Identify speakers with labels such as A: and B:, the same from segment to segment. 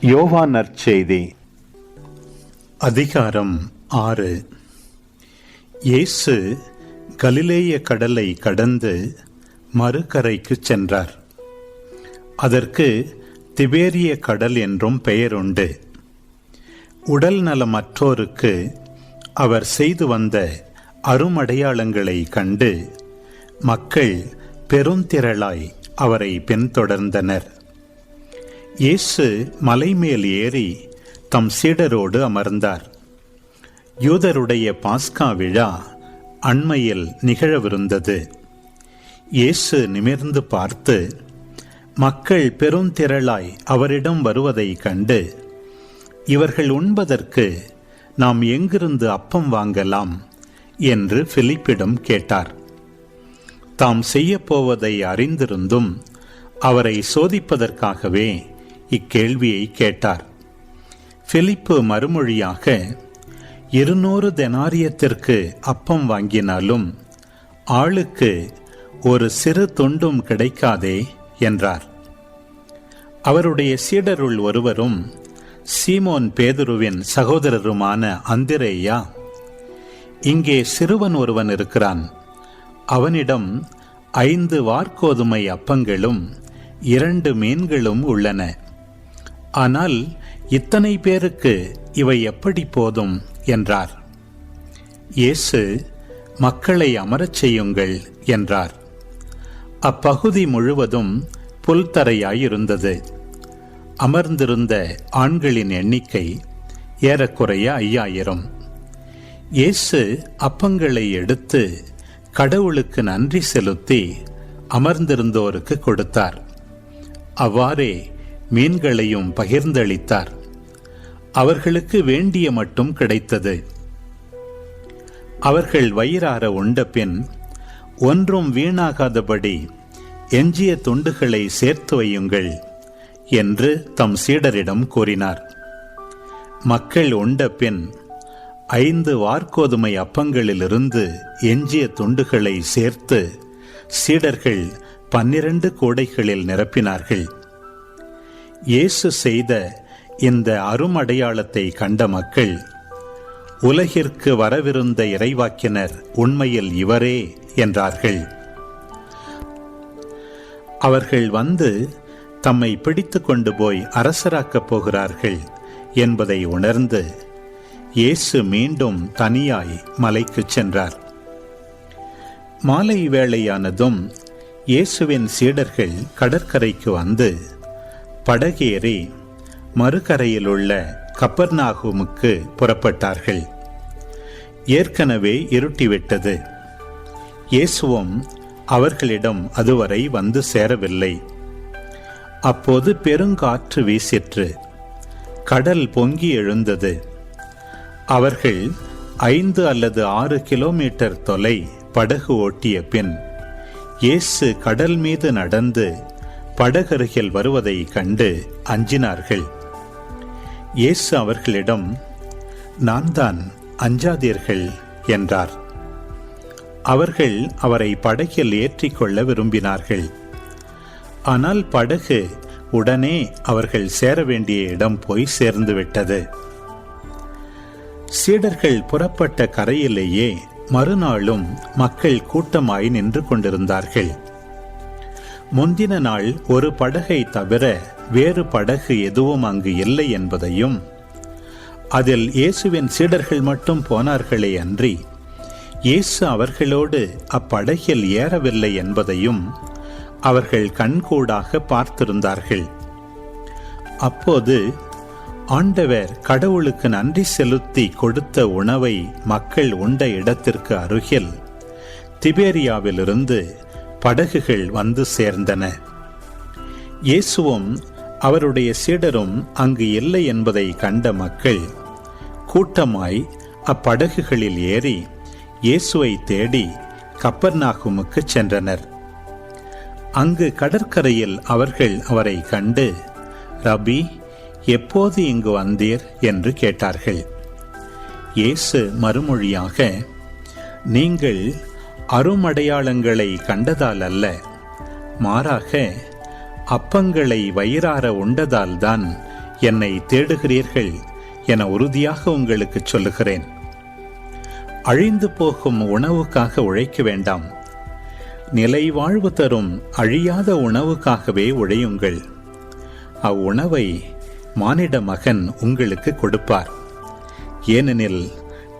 A: யோவா நற்செய்தி அதிகாரம் ஆறு. இயேசு கலிலேய கடலை கடந்து மறுகரைக்கு சென்றார். அதற்கு திபேரிய கடல் என்றும் பெயருண்டு. உடல் நலமற்றோருக்கு அவர் செய்து வந்த அருமடையாளங்களை கண்டு மக்கள் பெருந்திரளாய் அவரை பின்தொடர்ந்தனர். இயேசு மலைமேல் ஏறி தம் சீடரோடு அமர்ந்தார். யூதருடைய பாஸ்கா விழா அண்மையில் நிகழவிருந்தது. இயேசு நிமிர்ந்து பார்த்து மக்கள் பெருந்திரளாய் அவரிடம் வருவதை கண்டு இவர்கள் உண்பதற்கு நாம் எங்கிருந்து அப்பம் வாங்கலாம்? என்று பிலிப்பிடம் கேட்டார். தாம் செய்யப்போவதை அறிந்திருந்தும் அவரை சோதிப்பதற்காகவே இக்கேள்வியை கேட்டார். பிலிப்பு மறுமொழியாக இருநூறு தெனாரியத்திற்கு அப்பம் வாங்கினாலும் ஆளுக்கு ஒரு சிறு துண்டும் கிடைக்காதே என்றார். அவருடைய சீடருள் ஒருவரும் சீமோன் பேதுருவின் சகோதரருமான அந்திரேயா இங்கே சிறுவன் ஒருவன் இருக்கிறான். அவனிடம் ஐந்து வார்கோதுமை அப்பங்களும் இரண்டு மீன்களும் உள்ளன. ஆனால் இத்தனை பேருக்கு இவை எப்படி போதும்? என்றார். இயேசு மக்களை அமரச் செய்யுங்கள் என்றார். அப்பகுதி முழுவதும் புல்தரையாயிருந்தது. அமர்ந்திருந்த ஆண்களின் எண்ணிக்கை ஏறக்குறைய ஐயாயிரம். இயேசு அப்பங்களை எடுத்து கடவுளுக்கு நன்றி செலுத்தி அமர்ந்திருந்தோருக்கு கொடுத்தார். அவ்வாறே மீன்களையும் பகிர்ந்தளித்தார். அவர்களுக்கு வேண்டிய மட்டும் கிடைத்தது. அவர்கள் வயிறார உண்டபின் ஒன்றும் வீணாகாதபடி எஞ்சிய துண்டுகளை சேர்த்து வையுங்கள் என்று தம் சீடரிடம் கூறினார். மக்கள் உண்டபின் ஐந்து வார்கோதுமை அப்பங்களிலிருந்து எஞ்சிய துண்டுகளை சேர்த்து சீடர்கள் பன்னிரண்டு கோடைகளில் நிரப்பினார்கள். இயேசு செய்த இந்த அருமடையாளத்தை கண்ட மக்கள் உலகிற்கு வரவிருந்த இறைவாக்கினர் உண்மையில் இவரே என்றார்கள். அவர்கள் வந்து தம்மை பிடித்து கொண்டு போய் அரசராக்கப் போகிறார்கள் என்பதை உணர்ந்து இயேசு மீண்டும் தனியாய் மலைக்கு சென்றார். மாலை வேளையானதும் இயேசுவின் சீடர்கள் கடற்கரைக்கு வந்து படகேறி மறுகரையில் உள்ள கப்பர்நாகுமுக்கு புறப்பட்டார்கள். ஏற்கனவே இருட்டிவிட்டது. இயேசுவும் அவர்களிடம் அதுவரை வந்து சேரவில்லை. அப்போது பெருங்காற்று வீசிற்று. கடல் பொங்கி எழுந்தது. அவர்கள் ஐந்து அல்லது ஆறு கிலோமீட்டர் தொலை படகு ஓட்டிய பின் இயேசு கடல் மீது நடந்து படகருகில் வருவதை கண்டு அஞ்சினார்கள். இயேசு அவர்களிடம் நான் தான் அஞ்சாதீர்கள் என்றார். அவர்கள் அவரை படகில் ஏற்றிக்கொள்ள விரும்பினார்கள். ஆனால் படகு உடனே அவர்கள் சேர வேண்டிய இடம் போய் சேர்ந்துவிட்டது சீடர்கள் புறப்பட்ட கரையிலேயே மறுநாளும் மக்கள் கூட்டமாய் நின்று கொண்டிருந்தார்கள். முந்தின நாள் ஒரு படகை தவிர வேறு படகு எதுவும் அங்கு இல்லை என்பதையும் அதில் இயேசுவின் சீடர்கள் மட்டும் போனார்களே அன்றி இயேசு அவர்களோடு அப்படகில் ஏறவில்லை என்பதையும் அவர்கள் கண்கூடாக பார்த்திருந்தார்கள். அப்போது ஆண்டவர் கடவுளுக்கு நன்றி செலுத்தி கொடுத்த உணவை மக்கள் உண்ட இடத்திற்கு அருகில் திபேரியாவிலிருந்து படகுகள் வந்து சேர்ந்தன. இயேசுவும் அவருடைய சீடரும் அங்கு இல்லை என்பதை கண்ட மக்கள் கூட்டமாய் அப்படகுகளில் ஏறி இயேசுவை தேடி கப்பர்நாகுமுக்கு சென்றனர். அங்கு கடற்கரையில் அவர்கள் அவரை கண்டு ரபி எப்போது இங்கு வந்தீர்? என்று கேட்டார்கள். இயேசு மறுமொழியாக நீங்கள் அருமடையாளங்களை கண்டதால் அல்ல மாறாக அப்பங்களை வயிறார உண்டதால்தான் என்னை தேடுகிறீர்கள் என உறுதியாக உங்களுக்கு சொல்லுகிறேன். அழிந்து போகும் உணவுக்காக உழைக்க வேண்டாம். நிலை வாழ்வு தரும் அழியாத உணவுக்காகவே உழையுங்கள். அவ்வுணவை மானிட மகன் உங்களுக்கு கொடுப்பார். ஏனெனில்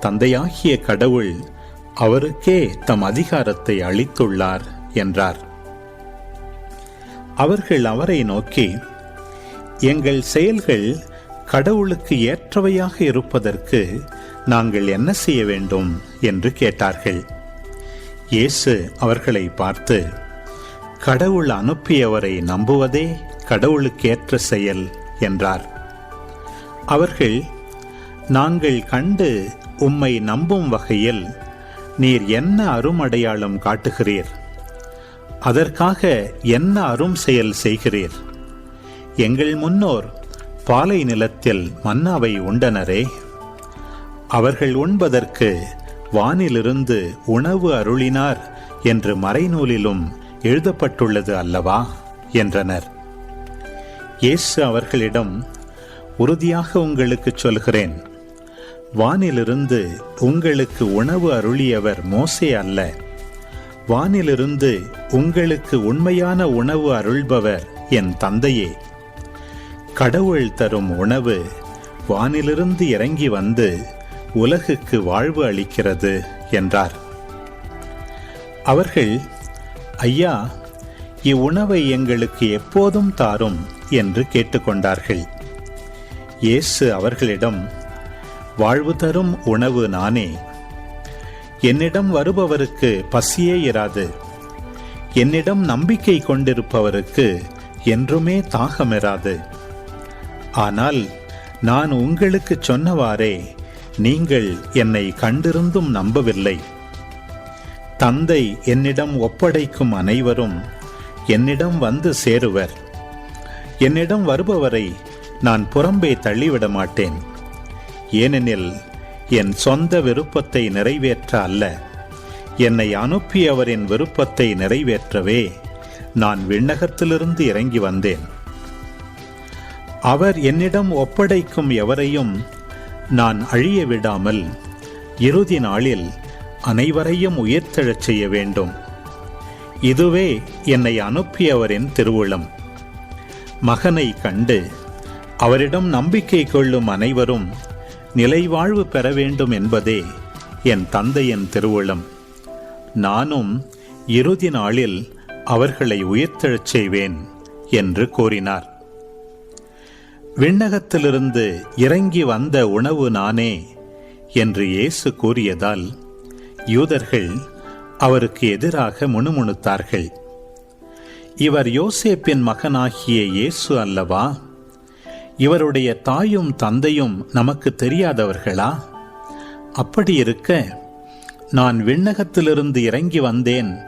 A: தந்தையாகிய கடவுள் அவருக்கே தம் அதிகாரத்தை அளித்துள்ளார் என்றார். அவர்கள் அவரை நோக்கி எங்கள் செயல்கள் கடவுளுக்கு ஏற்றவையாக இருப்பதற்கு நாங்கள் என்ன செய்ய வேண்டும்? என்று கேட்டார்கள். இயேசு அவர்களை பார்த்து கடவுள் அனுப்பியவரை நம்புவதே கடவுளுக்கேற்ற செயல் என்றார். அவர்கள் நாங்கள் கண்டு உம்மை நம்பும் வகையில் நீர் என்ன அரும் அடையாளம் காட்டுகிறீர்? அதற்காக என்ன அரும் செயல் செய்கிறீர்? எங்கள் முன்னோர் பாலை நிலத்தில் மன்னாவை உண்டனரே. அவர்கள் உண்பதற்கு வானிலிருந்து உணவு அருளினார் என்று மறைநூலிலும் எழுதப்பட்டுள்ளது அல்லவா? என்றனர். இயேசு அவர்களிடம் உறுதியாக உங்களுக்கு சொல்கிறேன். வானிலிருந்து உங்களுக்கு உணவு அருளியவர் மோசே அல்ல. வானிலிருந்து உங்களுக்கு உண்மையான உணவு அருள்பவர் என் தந்தையே. கடவுள் தரும் உணவு வானிலிருந்து இறங்கி வந்து உலகுக்கு வாழ்வு அளிக்கிறது என்றார். அவர்கள் ஐயா இவ்வுணவை எங்களுக்கு எப்போதும் தாரும் என்று கேட்டுக்கொண்டார்கள். இயேசு அவர்களிடம் வாழ்வு தரும் உணவு நானே. என்னிடம் வருபவருக்கு பசியே இராது. என்னிடம் நம்பிக்கை கொண்டிருப்பவருக்கு என்றுமே தாகமிராது. ஆனால் நான் உங்களுக்கு சொன்னவாறே நீங்கள் என்னை கண்டிருந்தும் நம்பவில்லை. தந்தை என்னிடம் ஒப்படைக்கும் அனைவரும் என்னிடம் வந்து சேருவர். என்னிடம் வருபவரை நான் புறம்பே தள்ளிவிட மாட்டேன் ஏனெனில் என் சொந்த விருப்பத்தை நிறைவேற்ற அல்ல. என்னை அனுப்பியவரின் விருப்பத்தை நிறைவேற்றவே நான் விண்ணகத்திலிருந்து இறங்கி வந்தேன். அவர் என்னிடம் ஒப்படைக்கும் எவரையும் நான் அழிய விடாமல் இறுதி நாளில் அனைவரையும் உயிர்த்தெழச் செய்ய வேண்டும். இதுவே என்னை அனுப்பியவரின் திருவுளம். மகனை கண்டு அவரிடம் நம்பிக்கை கொள்ளும் அனைவரும் நிலைவாழ்வு பெற வேண்டும் என்பதே என் தந்தையின் திருவுளம். நானும் இறுதி நாளில் அவர்களை உயிர்த்தெழச் செய்வேன் என்று கூறினார். விண்ணகத்திலிருந்து இறங்கி வந்த உணவு நானே என்று இயேசு கூறியதால் யூதர்கள் அவருக்கு எதிராக முணுமுணுத்தார்கள். இவர் யோசேப்பின் மகனாகிய இயேசு அல்லவா? இவருடைய தாயும் தந்தையும் நமக்கு தெரியாதவர்களா? அப்படி இருக்க நான் விண்ணகத்திலிருந்து இறங்கி வந்தேன்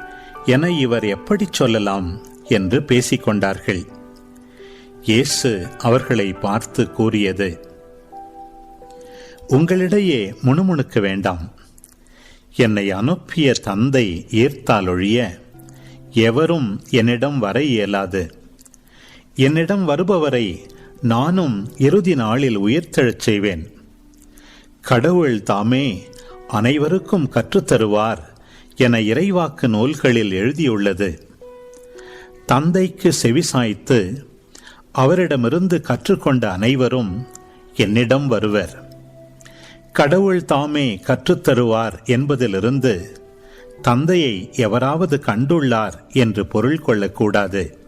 A: என இவர் எப்படி சொல்லலாம் என்று பேசிக்கொண்டார்கள். இயேசு அவர்களை பார்த்து கூறியது உங்களிடையே முணுமுணுக்க வேண்டாம். என்னை அனுப்பிய தந்தை ஈர்த்தாலொழிய எவரும் என்னிடம் வர இயலாது. என்னிடம் வருபவரை நானும் இறுதி நாளில் உயிர்த்தெழச் செய்வேன். கடவுள் தாமே அனைவருக்கும் கற்றுத்தருவார் என இறைவாக்கு நூல்களில் எழுதியுள்ளது. தந்தைக்கு செவிசாய்த்து அவரிடமிருந்து கற்றுக்கொண்ட அனைவரும் என்னிடம் வருவர். கடவுள் தாமே கற்றுத்தருவார் என்பதிலிருந்து தந்தையை எவராவது கண்டுள்ளார் என்று பொருள் கொள்ளக்கூடாது.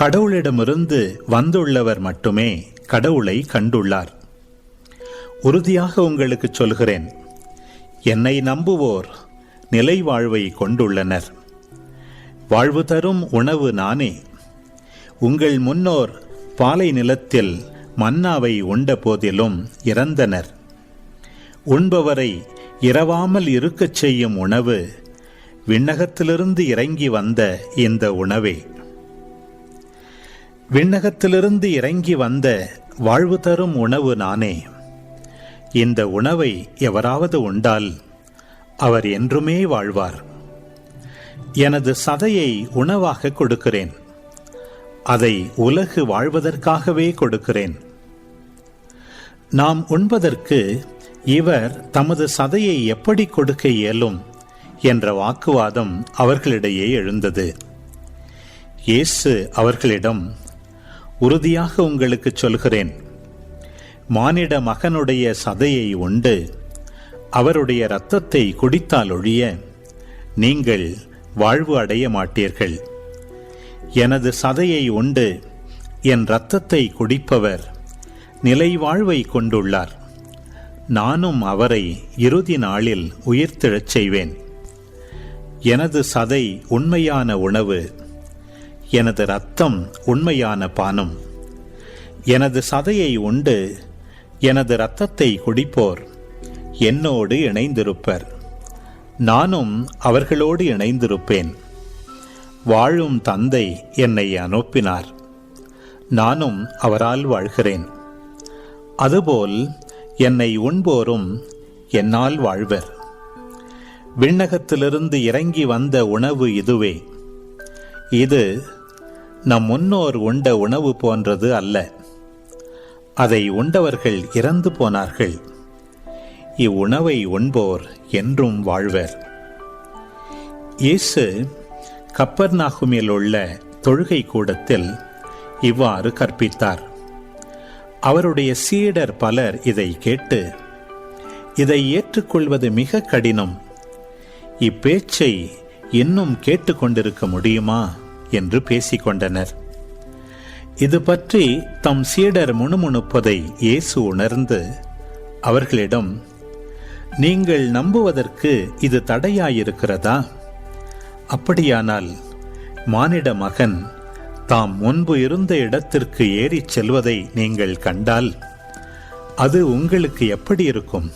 A: கடவுளிடமிருந்து வந்துள்ளவர் மட்டுமே கடவுளை கண்டுள்ளார். உறுதியாக உங்களுக்கு சொல்கிறேன் என்னை நம்புவோர் நிலை வாழ்வை கொண்டுள்ளனர். வாழ்வு தரும் உணவு நானே. உங்கள் முன்னோர் பாலை நிலத்தில் மன்னாவை உண்ட போதிலும் இறந்தனர். உண்பவரை இரவாமல் இருக்கச் செய்யும் உணவு விண்ணகத்திலிருந்து இறங்கி வந்த இந்த உணவே. விண்ணகத்திலிருந்து இறங்கி வந்த வாழ்வு தரும் உணவு நானே. இந்த உணவை எவராவது உண்டால் அவர் என்றுமே வாழ்வார். எனது சதையை உணவாக கொடுக்கிறேன். அதை உலகு வாழ்வதற்காகவே கொடுக்கிறேன். நாம் உண்பதற்கு இவர் தமது சதையை எப்படி கொடுக்க இயலும் என்ற வாக்குவாதம் அவர்களிடையே எழுந்தது. இயேசு அவர்களிடம் உறுதியாக உங்களுக்கு சொல்கிறேன். மானிட மகனுடைய சதையை உண்டு. அவருடைய இரத்தத்தை குடித்தால் ஒழிய நீங்கள் வாழ்வு அடைய மாட்டீர்கள். எனது சதையை உண்டு. என் இரத்தத்தை குடிப்பவர் நிலை வாழ்வை கொண்டுள்ளார். நானும் அவரை இறுதி நாளில் உயிர்த்தெழச் செய்வேன். எனது சதை உண்மையான உணவு எனது ரத்தம் உண்மையான பானம். எனது சதையை உண்டு எனது இரத்தத்தை குடிப்போர் என்னோடு இணைந்திருப்பர். நானும் அவர்களோடு இணைந்திருப்பேன். வாழும் தந்தை என்னை அனுப்பினார். நானும் அவரால் வாழ்கிறேன். அதுபோல் என்னை உண்போரும் என்னால் வாழ்வர். விண்ணகத்திலிருந்து இறங்கி வந்த உணவு இதுவே. இது நம் முன்னோர் உண்ட உணவு போன்றது அல்ல. அதை உண்டவர்கள் இறந்து போனார்கள். இவ்வுணவை உண்போர் என்றும் வாழ்வர். இயேசு கப்பர்நாகுமில் உள்ள தொழுகை கூடத்தில் இவ்வாறு கற்பித்தார். அவருடைய சீடர் பலர் இதை கேட்டு இதை ஏற்றுக்கொள்வது மிக கடினம். இப்பேச்சை இன்னும் கேட்டுக்கொண்டிருக்க முடியுமா? என்று பேசிக்கொண்டனர். இது பற்றி தம் சீடர் முணுமுணுப்பதை இயேசு உணர்ந்து அவர்களிடம் நீங்கள் நம்புவதற்கு இது தடையாயிருக்கிறதா? அப்படியானால் மானிட மகன் தாம் முன்பு இருந்த இடத்திற்கு ஏறிச் செல்வதை நீங்கள் கண்டால் அது உங்களுக்கு எப்படி இருக்கும்?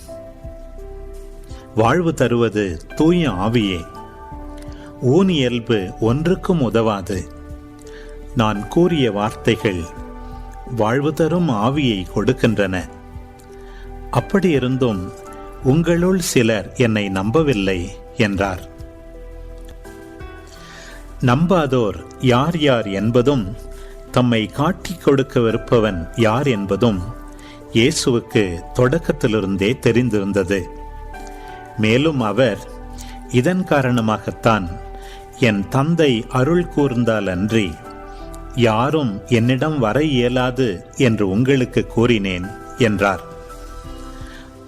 A: வாழ்வு தருவது தூய ஆவியே. ஊனியல்பு ஒன்றுக்கும் உதவாது. நான் கூறிய வார்த்தைகள் வாழ்வு தரும் ஆவியை கொடுக்கின்றன. அப்படியிருந்தும் உங்களுள் சிலர் என்னை நம்பவில்லை என்றார். நம்பாதோர் யார் யார் என்பதும் தம்மை காட்டிக் கொடுக்கவிருப்பவன் யார் என்பதும் இயேசுவுக்கு தொடக்கத்திலிருந்தே தெரிந்திருந்தது. மேலும் அவர் இதன் காரணமாகத்தான் என் தந்தை அருள் கூர்ந்தால் அன்றி. யாரும் என்னிடம் வர இயலாது என்று உங்களுக்கு கூறினேன் என்றார்.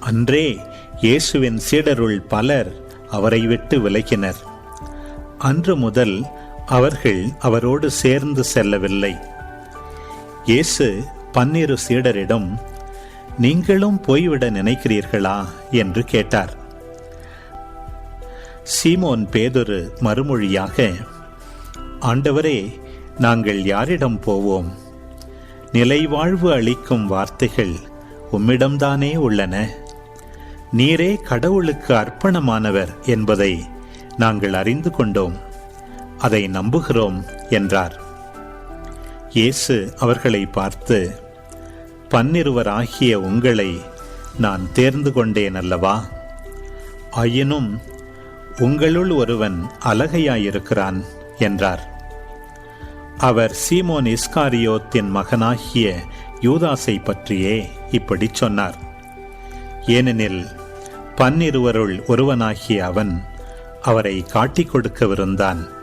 A: அன்றே இயேசுவின் சீடருள் பலர் அவரை விட்டு விலகினர். அன்று முதல் அவர்கள் அவரோடு சேர்ந்து செல்லவில்லை. இயேசு பன்னிரு சீடரிடம் நீங்களும் போய்விட நினைக்கிறீர்களா? என்று கேட்டார். சீமோன் பேதொரு மறுமொழியாக ஆண்டவரே நாங்கள் யாரிடம் போவோம்? நிலைவாழ்வு அளிக்கும் வார்த்தைகள் உம்மிடம்தானே உள்ளன? நீரே கடவுளுக்கு அர்ப்பணமானவர் என்பதை நாங்கள் அறிந்து கொண்டோம். அதை நம்புகிறோம் என்றார். இயேசு அவர்களை பார்த்து பன்னிருவராகிய உங்களை நான் தேர்ந்து கொண்டேன் அல்லவா? ஆயினும் உங்களுள் ஒருவன் அழகையாயிருக்கிறான் என்றார். அவர் சீமோன் இஸ்காரியோத்தின் மகனாகிய யூதாசை பற்றியே இப்படி சொன்னார். ஏனெனில் பன்னிருவருள் ஒருவனாகிய அவன் அவரை காட்டிக் கொடுக்கவிருந்தான்.